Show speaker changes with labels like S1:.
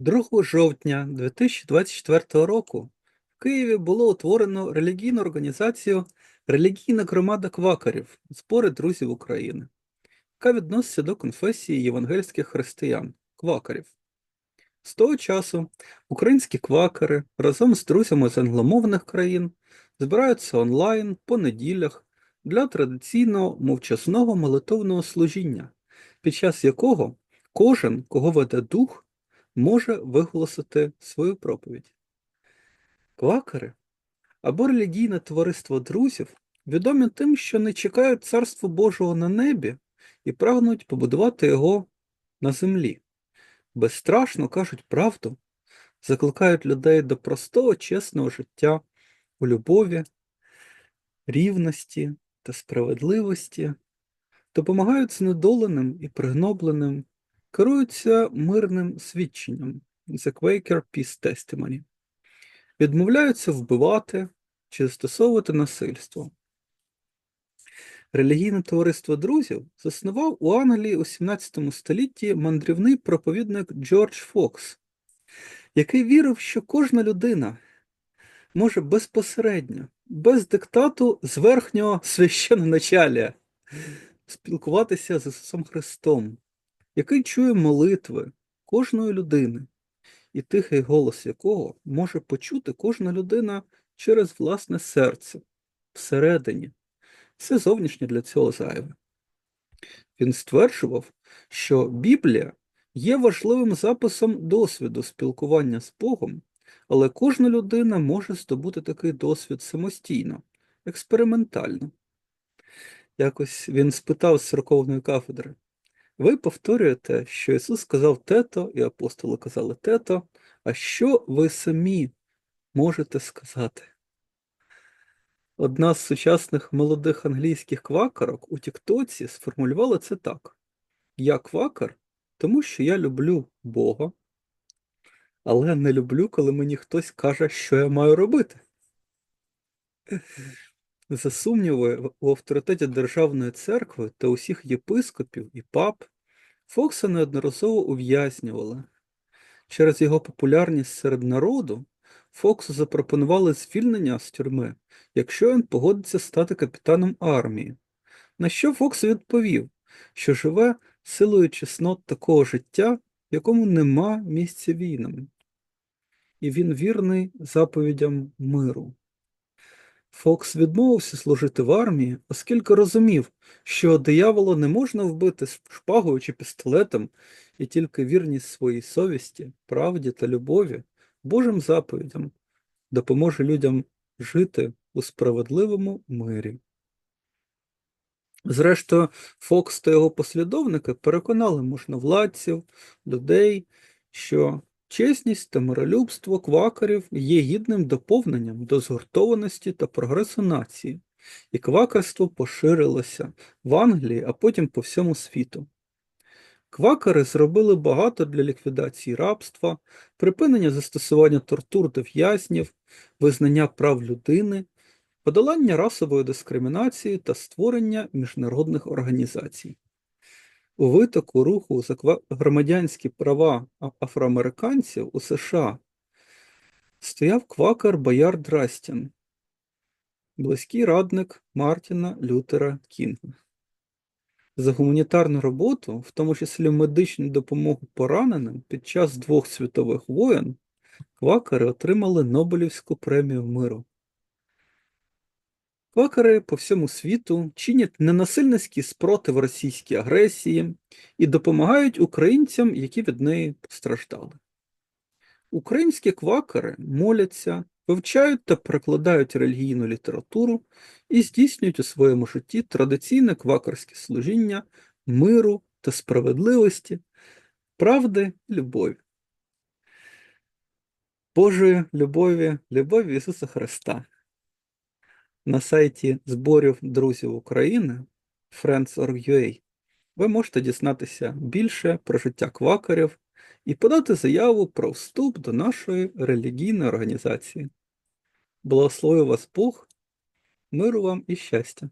S1: 2 жовтня 2024 року в Києві було утворено релігійну організацію Релігійна громада квакерів Збори друзів України, яка відноситься до конфесії євангельських християн квакерів. З того часу українські квакери разом з друзями з англомовних країн збираються онлайн по неділях для традиційного мовчасного молитовного служіння, під час якого кожен, кого веде дух, може виголосити свою проповідь. Квакери або релігійне товариство друзів відомі тим, що не чекають Царства Божого на небі і прагнуть побудувати його на землі. Безстрашно кажуть правду, закликають людей до простого, чесного життя у любові, рівності та справедливості, допомагають знедоленим і пригнобленим, керуються мирним свідченням. The Quaker Peace Testimony, відмовляються вбивати чи застосовувати насильство. Релігійне товариство друзів заснував у Англії у 17 столітті мандрівний проповідник Джордж Фокс, який вірив, що кожна людина може безпосередньо, без диктату з верхнього священоначалія спілкуватися з Ісусом Христом, який чує молитви кожної людини, і тихий голос якого може почути кожна людина через власне серце всередині. Все зовнішнє для цього зайве. Він стверджував, що Біблія є важливим записом досвіду спілкування з Богом, але кожна людина може здобути такий досвід самостійно, експериментально. Якось він спитав з церковної кафедри: ви повторюєте, що Ісус сказав тето, і апостоли казали тето, а що ви самі можете сказати? Одна з сучасних молодих англійських квакерок у Тіктоці сформулювала це так: Я квакер, тому що я люблю Бога, але не люблю, коли мені хтось каже, що я маю робити. За сумніви в авторитеті Державної церкви та усіх єпископів і пап Фокса неодноразово ув'язнювали. Через його популярність серед народу Фоксу запропонували звільнення з тюрми, якщо він погодиться стати капітаном армії. На що Фокс відповів, що живе силою чеснот такого життя, в якому нема місця війнам, і він вірний заповідям миру. Фокс відмовився служити в армії, оскільки розумів, що диявола не можна вбити шпагою чи пістолетом, і тільки вірність своїй совісті, правді та любові, Божим заповідям допоможе людям жити у справедливому мирі. Зрештою, Фокс та його послідовники переконали можновладців, людей, що чесність та миролюбство квакерів є гідним доповненням до згуртованості та прогресу нації, і квакерство поширилося в Англії, а потім по всьому світу. Квакери зробили багато для ліквідації рабства, припинення застосування тортур до в'язнів, визнання прав людини, подолання расової дискримінації та створення міжнародних організацій. У витоку руху за громадянські права афроамериканців у США стояв квакер Бояр Драстін, близький радник Мартіна Лютера Кінга. За гуманітарну роботу, в тому числі медичну допомогу пораненим під час двох світових воєн, квакери отримали Нобелівську премію миру. Квакери по всьому світу чинять ненасильницький спротив російській агресії і допомагають українцям, які від неї постраждали. Українські квакери моляться, вивчають та перекладають релігійну літературу і здійснюють у своєму житті традиційне квакерське служіння миру та справедливості, правди і любові. Божої любові, любові Ісуса Христа. На сайті зборів друзів України Friends.org.ua ви можете дізнатися більше про життя квакерів і подати заяву про вступ до нашої релігійної організації. Благослови вас Бог, миру вам і щастя!